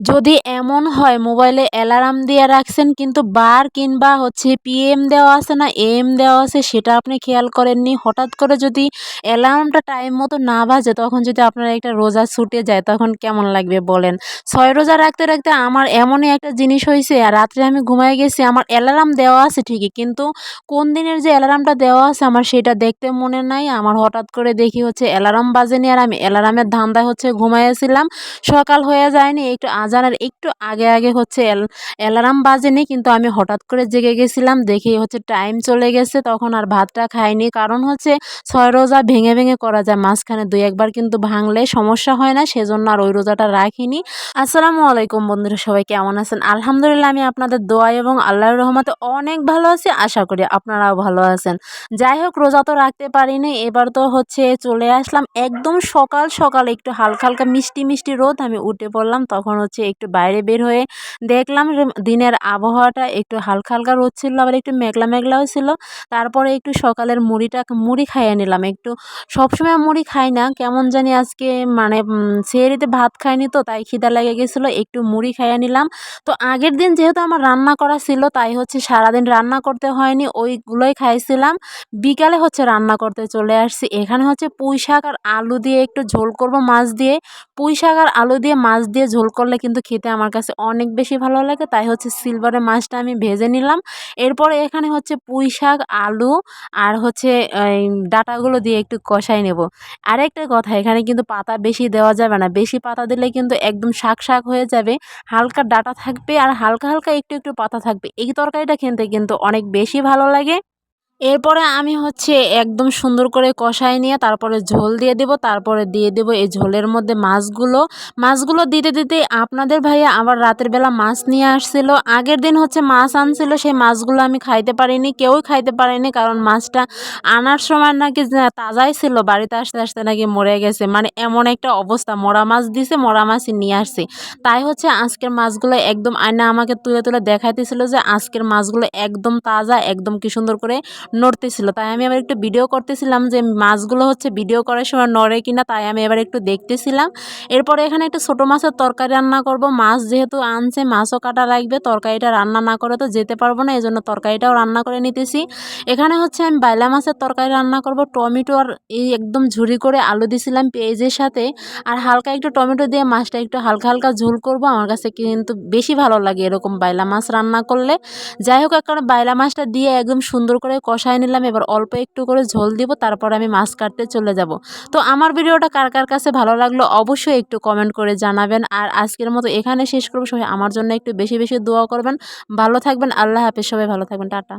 যদি এমন হয়, মোবাইলে অ্যালার্ম দিয়ে রাখছেন, কিন্তু বার কিংবা হচ্ছে পিএম দেওয়া আছে না এম দেওয়া আছে, সেটা আপনি খেয়াল করেননি। হঠাৎ করে যদি অ্যালার্মটা টাইম মতো না বাজে, তখন যদি আপনার একটা রোজা ছুটে যায়, তখন কেমন লাগবে বলেন? ছয় রোজা রাখতে রাখতে আমার এমনই একটা জিনিস হয়েছে আর রাত্রে আমি ঘুমাই গেছি, আমার অ্যালার্ম দেওয়া আছে ঠিকই, কিন্তু কোন দিনের যে অ্যালার্মটা দেওয়া আছে, আমার সেটা দেখতে মনে নাই। আমার হঠাৎ করে দেখি হচ্ছে অ্যালার্ম বাজেনি, আর আমি অ্যালার্মের ধান্দায় হচ্ছে ঘুমাইয়েছিলাম সকাল হয়ে যায়নি, একটু আজানের একটু আগে আগে হচ্ছে অ্যালার্ম বাজেনি, কিন্তু আমি হঠাৎ করে জেগে গেছিলাম দেখি হচ্ছে টাইম চলে গেছে, তখন আর ভাতটা খাইনি। কারণ হচ্ছে ছয় রোজা ভেঙে ভেঙে করা যায়, মাঝখানে দুই একবার কিন্তু ভাঙলে সমস্যা হয় না, সেজন্য আর ওই রোজাটা রাখিনি। আসসালামু আলাইকুম বন্ধুরা, সবাই কেমন আছেন? আলহামদুলিল্লাহ, আমি আপনাদের দোয়া এবং আল্লাহর রহমতে অনেক ভালো আছি, আশা করি আপনারাও ভালো আছেন। যাই হোক, রোজা তো রাখতে পারিনি, এবার তো হচ্ছে চলে আসলাম। একদম সকাল সকাল একটু হালকা হালকা মিষ্টি মিষ্টি রোদ, আমি উঠে পড়লাম, তখন হচ্ছে একটু বাইরে বের হয়ে দেখলাম দিনের আবহাওয়াটা একটু হালকা হালকা রোদ ছিল, আবার একটু মেঘলা মেঘলাও ছিল। তারপরে একটু সকালের মুড়িটা মুড়ি খাইয়ে নিলাম। একটু সবসময় মুড়ি খাই না, কেমন জানি আজকে মানে সেহরিতে ভাত খাইনি তো, তাই খিদা লেগে গেছিল, একটু মুড়ি খাইয়ে নিলাম। তো আগের দিন যেহেতু আমার রান্না করা ছিল, তাই হচ্ছে সারাদিন রান্না করতে হয়নি, ওইগুলোই খাইছিলাম। বিকালে হচ্ছে রান্না করতে চলে আসছি। এখানে হচ্ছে পুঁই শাক আর আলু দিয়ে একটু ঝোল করব মাছ দিয়ে। পুঁই শাক আর আলু দিয়ে মাছ দিয়ে ঝোল করলে কিন্তু খেতে আমার কাছে অনেক বেশি ভালো লাগে। তাই হচ্ছে সিলভারের মাছটা আমি ভেজে নিলাম। এরপরে এখানে হচ্ছে পুঁই শাক, আলু আর হচ্ছে ডাটাগুলো দিয়ে একটু কষাই নেব। আরেকটা কথা, এখানে কিন্তু পাতা বেশি দেওয়া যাবে না। বেশি পাতা দিলে কিন্তু একদম শাক শাক হয়ে যাবে। হালকা ডাটা থাকবে আর হালকা হালকা একটু একটু পাতা থাকবে। এই তরকারিটা খেতে কিন্তু অনেক বেশি ভালো লাগে। এরপরে আমি হচ্ছে একদম সুন্দর করে কষাই নিয়ে তারপরে ঝোল দিয়ে দেব, তারপরে দিয়ে দেব এই ঝোলের মধ্যে মাছগুলো। মাছগুলো দিতে দিতে আপনাদের ভাইয়া আবার রাতের বেলা মাছ নিয়ে আসছিল। আগের দিন হচ্ছে মাছ আনছিল, সেই মাছগুলো আমি খাইতে পারিনি, কেউই খাইতে পারিনি, কারণ মাছটা আনার সময় নাকি তাজাই ছিল, বাড়িতে আসতে আসতে নাকি মরে গেছে। মানে এমন একটা অবস্থা, মরা মাছ দিছে, মরা মাছই নিয়ে আসছে। তাই হচ্ছে আজকের মাছগুলো একদম আয়না আমাকে তুলে তুলে দেখাইতেছিল যে আজকের মাছগুলো একদম তাজা, একদম কি সুন্দর করে নড়তেছিল। তাই আমি আবার একটু ভিডিও করতেছিলাম যে মাছগুলো হচ্ছে ভিডিও করার সময় নড়ে কিনা, তাই আমি এবার একটু দেখতেছিলাম। এরপরে এখানে একটা ছোটো মাছের তরকারি রান্না করব। মাছ যেহেতু আনছে, মাছও কাটা লাগবে, তরকারিটা রান্না না করে তো যেতে পারব না এই জন্য তরকারিটাও রান্না করে নিতেছি। এখানে হচ্ছে আমি বাইলা মাছের তরকারি রান্না করব। টমেটো আর এই একদম ঝুরি করে আলু দিছিলাম পেঁয়াজের সাথে, আর হালকা একটু টমেটো দিয়ে মাছটা একটু হালকা হালকা ঝোল করব। আমার কাছে কিন্তু বেশি ভালো লাগে এরকম বাইলা মাছ রান্না করলে। যাই হোক একটা বাইলা মাছটা দিয়ে একদম সুন্দর করে কষায় নিলাম, এবার অল্প একটু করে ঝোল দিব, তারপর আমি মাছ কাটতে চলে যাব। তো আমার ভিডিওটা কার কার কাছে ভালো লাগল অবশ্যই একটু কমেন্ট করে জানাবেন। আর আজকের মতো এখানে শেষ করব। সবাই আমার জন্য একটু বেশি বেশি দোয়া করবেন। ভালো থাকবেন, আল্লাহ হাফেজ। সবাই ভালো থাকবেন, টাটা।